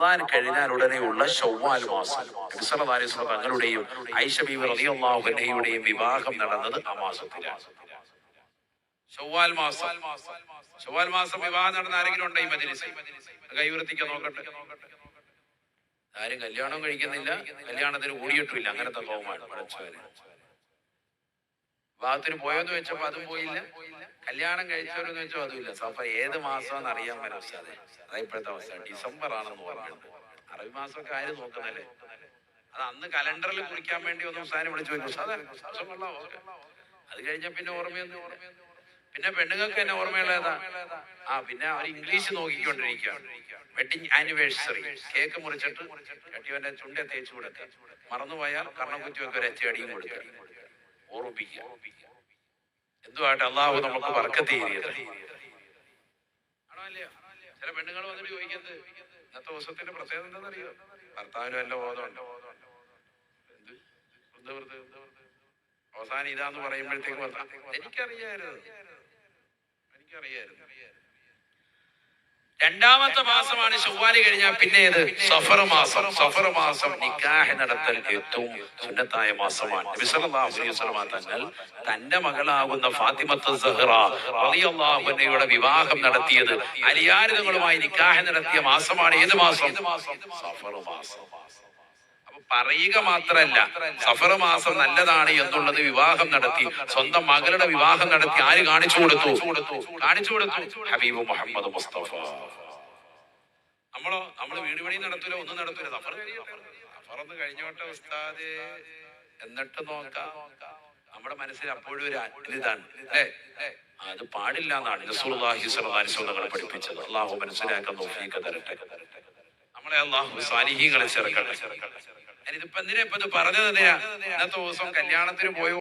റമദാൻ കഴിഞ്ഞാൽ ഉടനെയുള്ള ഷവ്വാൽ മാസം. നബിസല്ലാസ്ലം തങ്ങളുടെയും ഐഷബീബ് റളിയല്ലാഹുവിന്റെയും വിവാഹം നടന്നത് ആ മാസത്തിലാണ്. ഷവ്വാൽ മാസം. ഷവ്വാൽ മാസം വിവാഹം നടന്ന ആരെങ്കിലും ഉണ്ടോ ഈ മജ്ലിസിൽ? കൈവൃത്തിക്കാൻ നോക്കട്ടെ. ആരും കല്യാണം കഴിക്കുന്നില്ല. കല്യാണത്തിന് കൂടിയിട്ടുമില്ല. അങ്ങനത്തെ തോമാണ് പഠിച്ചവര്. വിവാഹത്തിന് പോയോന്ന് വെച്ചപ്പോ അതും പോയില്ല. കല്യാണം കഴിച്ചവരെന്ന് വെച്ചാൽ അതുമില്ല. സഫ ഏത് മാസമാണെന്ന് അറിയാൻ മനസ്സിലാതെ അതാ ഇപ്പോഴത്തെ അവസ്ഥ. ഡിസംബർ ആണെന്ന് പറഞ്ഞിട്ടുണ്ട് അറബി മാസമൊക്കെ ആര് നോക്കുന്നല്ലേ? അത് അന്ന് കലണ്ടറിൽ കുറിക്കാൻ വേണ്ടി ഒന്നും സാധനം വിളിച്ചു വെക്കും സാധാ അത് കഴിഞ്ഞ പിന്നെ ഓർമ്മയൊന്നും പിന്നെ പെണ്ണുങ്ങൾക്ക് തന്നെ ഓർമ്മയുള്ള ഏതാ? ആ പിന്നെ അവർ ഇംഗ്ലീഷ് നോക്കിക്കൊണ്ടിരിക്കുകയാണ് വെഡിങ് ആനിവേഴ്സറി കേക്ക് മുറിച്ചിട്ട് കെട്ടിയവന്റെ ചുണ്ടെ തേച്ച് കൊടുക്കുക. മറന്നുപോയാൽ കർണക്കുറ്റി ഒക്കെ ഒരു എച്ചടിയും കൊടുക്കുക. ഓർമ്മിപ്പിക്കുക. എന്തുവാട്ടെ അള്ളാഹു നമുക്ക് വർക്കത്ത് ആണോ ചില പെണ്ണുങ്ങൾ വന്നിട്ട് ചോദിക്കുന്നത് ഇന്നത്തെ ദിവസത്തിന്റെ പ്രത്യേകത എന്താണെന്നറിയോ? ഭർത്താവിനും വല്ല ബോധമുണ്ട്? അവസാനം ഇതാന്ന് പറയുമ്പോഴത്തേക്ക് എനിക്കറിയായിരുന്നു. എനിക്കറിയായിരുന്നു. രണ്ടാമത്തെ മാസമാണ് ചൊവ്വാലി കഴിഞ്ഞാൽ പിന്നെ ഇത് സഫർ മാസം. സഫർ മാസം നിക്കാഹ് നടത്തൽ ഏറ്റവും സുന്നത്തായ മാസമാണ്. നബി അലൈഹി വസല്ലം തങ്ങൾ തന്റെ മകളാകുന്ന ഫാത്തിമത്ത് സഹ്റ റളിയല്ലാഹു അൻഹയുടെ വിവാഹം നടത്തിയത് അലിയാരിതങ്ങളുമായി നിക്കാഹ് നടത്തിയ മാസമാണ്. ഏത് മാസം? സഫർ മാസം. പറയുക മാത്രല്ല സഫർ മാസം നല്ലതാണ് എന്നുള്ളത് വിവാഹം നടത്തി സ്വന്തം മകളുടെ വിവാഹം നടത്തി ആര് കാണിച്ചു കൊടുത്തു? കാണിച്ചു കൊടുത്തു. ഹബീബ് മുഹമ്മദ് മുസ്തഫ. നമ്മളോ നമ്മൾ വീട് പണി നടത്തൂല? ഒന്നും നടത്തൂല. സഫർ സഫറന്ന് കഴിഞ്ഞോട്ടെ ഉസ്താദ്. എന്നിട്ട് നോക്കാം. നമ്മുടെ മനസ്സിൽ അപ്പോഴും ഒരു ഇതാണ്. അല്ലേ? അത് പാടില്ല എന്നാണ് തങ്ങൾ പഠിപ്പിച്ചത്. അള്ളാഹു മനസ്സിലാക്കാൻ തൗഫീഖ് തരട്ടെ. നമ്മളെ അള്ളാഹു സാലിഹീങ്ങളെ ചേർക്കട്ടെ ഞാനിതിപ്പോ എന്തിനാ ഇപ്പൊ ഇത് പറഞ്ഞത്? എന്തിനാ ഇന്നത്തെ ദിവസം കല്യാണത്തിന് പോയോ?